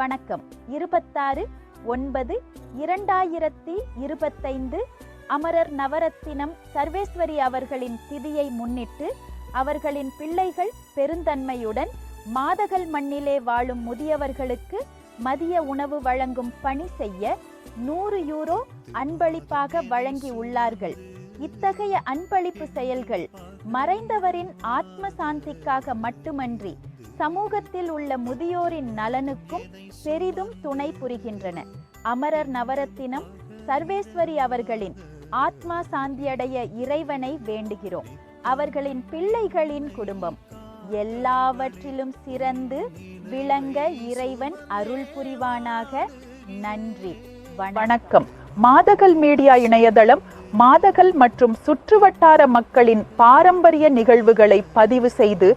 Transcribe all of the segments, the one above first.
வணக்கம். இருபத்தாறு ஒன்பது இரண்டாயிரத்தி இருபத்தைந்து அமரர் நவரத்தினம் சர்வேஸ்வரி அவர்களின் திதியை முன்னிட்டு அவர்களின் பிள்ளைகள் பெருந்தன்மையுடன் மாதகள் மண்ணிலே வாழும் முதியவர்களுக்கு மதிய உணவு வழங்கும் பணி செய்ய நூறு யூரோ அன்பளிப்பாக வழங்கி உள்ளார்கள். இத்தகைய அன்பளிப்பு செயல்கள் மறைந்தவரின் ஆத்ம சாந்திக்காக மட்டுமன்றி சமூகத்தில் உள்ள முதியோரின் நலனுக்கும் பெரிதும் துணை புரிகின்றன. அமரர் நவரத்தினம் சர்வேஸ்வரி அவர்களின் ஆத்மா சாந்தியடைய இறைவனை வேண்டுகிறோம். அவர்களின் பிள்ளைகளின் குடும்பம் எல்லாவற்றிலும் சிறந்து விளங்க இறைவன் அருள் புரிவானாக. நன்றி. வணக்கம். மாதகல் மீடியா இணையதளம் மாதகல் மற்றும் சுற்றுவட்டார மக்களின் பாரம்பரிய நிகழ்வுகளை பதிவு செய்து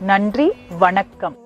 நன்றி வணக்கம்.